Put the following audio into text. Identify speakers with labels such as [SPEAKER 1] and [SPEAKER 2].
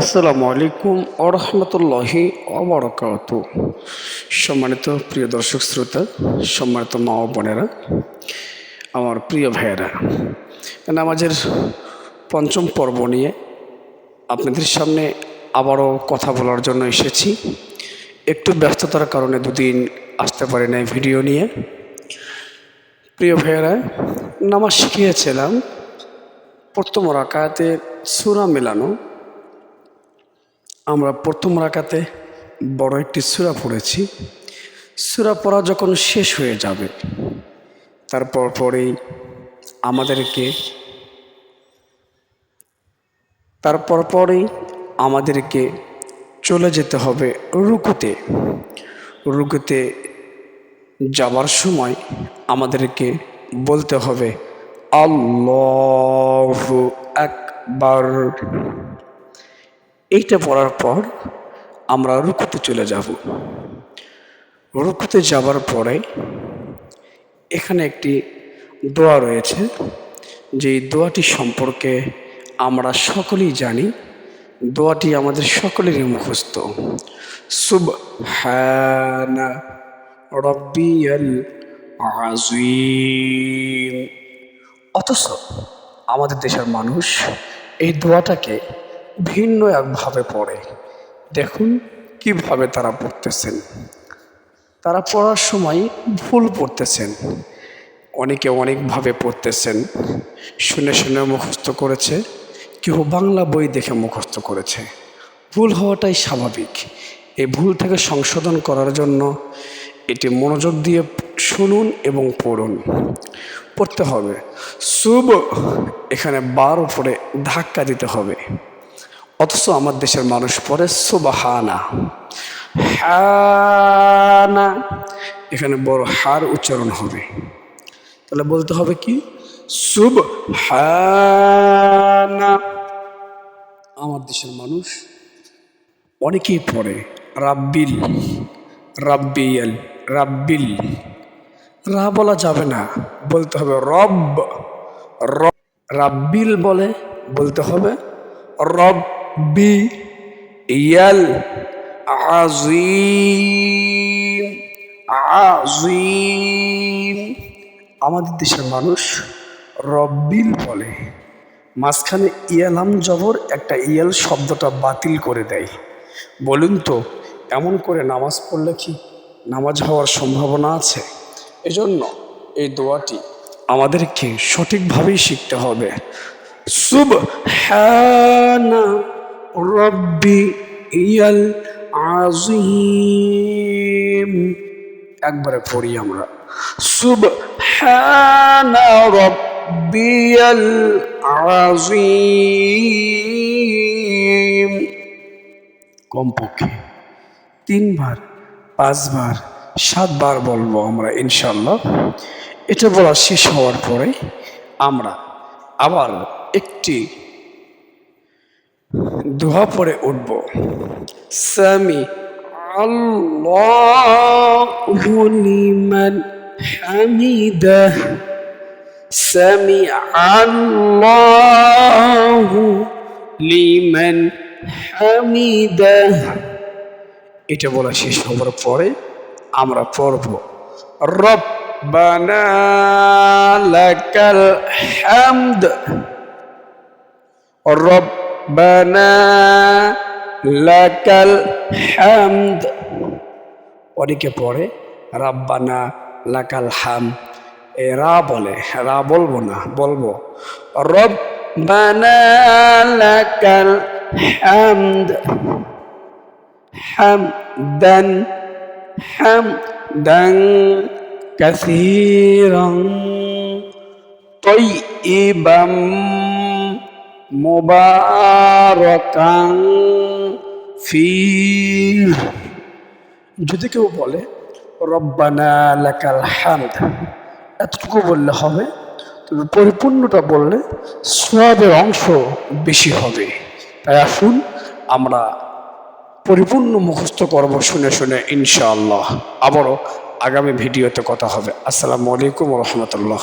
[SPEAKER 1] আসসালামু আলাইকুম আরহামতুল্লাহি অবরকাত সম্মানিত প্রিয় দর্শক শ্রোতা, সম্মানিত মা ও বোনেরা, আমার প্রিয় ভাইয়েরা, নামাজের পঞ্চম পর্ব নিয়ে আপনাদের সামনে আবারও কথা বলার জন্য এসেছি। একটু ব্যস্ততার কারণে দুদিন আসতে পারি নাই ভিডিও নিয়ে। প্রিয় ভাইয়েরা, নামাজ শিখিয়েছিলাম, প্রথম রাকাতে সুরা মেলানো আমরা প্রথম রাকাতে বড় একটি সুরা পড়েছি। সুরা পড়া যখন শেষ হয়ে যাবে, তারপর পরেই আমাদেরকে, তারপর পরেই আমাদেরকে চলে যেতে হবে রুকুতে। রুকুতে যাবার সময় আমাদেরকে বলতে হবে, আল্লাহ একবার এইটা পড়ার পর আমরা রুকুতে চলে যাব। রুকুতে যাবার পরে এখানে একটি দোয়া রয়েছে, যেই দোয়াটি সম্পর্কে আমরা সকলেই জানি। দোয়াটি আমাদের সকলেরই মুখস্থ। সুব হ্যানা রব্বিয়াল অথচ আমাদের দেশের মানুষ এই দোয়াটাকে ভিন্ন একভাবে পড়ে। দেখুন কীভাবে তারা পড়তেছেন। তারা পড়ার সময় ভুল পড়তেছেন। অনেকে অনেকভাবে পড়তেছেন। শুনে শুনে মুখস্থ করেছে, কেউ বাংলা বই দেখে মুখস্থ করেছে। ভুল হওয়াটাই স্বাভাবিক। এই ভুল থেকে সংশোধন করার জন্য এটি মনোযোগ দিয়ে শুনুন এবং পড়ুন। পড়তে হবে। শুভ এখানে বার উপরে ধাক্কা দিতে হবে। অথচ আমার দেশের মানুষ পড়ে সুবাহানা। হানা। এখানে বড় হার উচ্চারণ হবে। তাহলে বলতে হবে কি? সুব হানা আমার দেশের মানুষ অনেকেই পড়ে, রাব্বিল, রাব্বিয়াল, রাব্বিল। রা বলা যাবে না, বলতে হবে রব। রব রাব্বিল বলে, বলতে হবে রব্বি ইয়াল আজিম আজিম আমাদের দেশের মানুষ রব্বিল বলে। মাঝখানে ইয়ালাম জবর, একটা ইয়াল শব্দটা বাতিল করে দেয়। বলুন তো, এমন করে নামাজ পড়লে কি নামাজ হওয়ার সম্ভাবনা আছে? এজন্য এই দোয়াটি আমাদেরকে সঠিকভাবেই শিখতে হবে। সুবহানা ইয়াল আজিম একবারে পড়ি আমরা। সুবহানা রব্বিয়াল আজিম কমপক্ষে তিনবার, পাঁচবার, সাতবার বলব আমরা ইনশাল্লাহ এটা বলা শেষ হওয়ার পরে আমরা আবার একটি দোয়া পরে উঠব। সামি আল্লাহু লিমান সামি আল্লাহু লিমান হামিদাহ। এটা বলা শেষ হবার পরে আমরা পড়ব, রব্বানা লাকাল হামদ। রব্বানা লাকাল হামদ অনেকে পড়ে রাব্বানা লাকাল হাম এ রা বলে রা বলবো না বলবো রব্বানা লাকাল হামদ হামদান حمدا كثيرا طيبا মোবারকাং ফি যদি কেউ বলে, রব্বানা লাকাল হামদ এতটুকু বললে হবে, তবে পরিপূর্ণটা বললে সবের অংশ বেশি হবে। তাই আসুন, আমরা পরিপূর্ণ মুখস্থ করব শুনে শুনে, ইনশাআল্লাহ। আবারও আগামী ভিডিওতে কথা হবে। আসসালামু আলাইকুম রহমতুল্লাহ।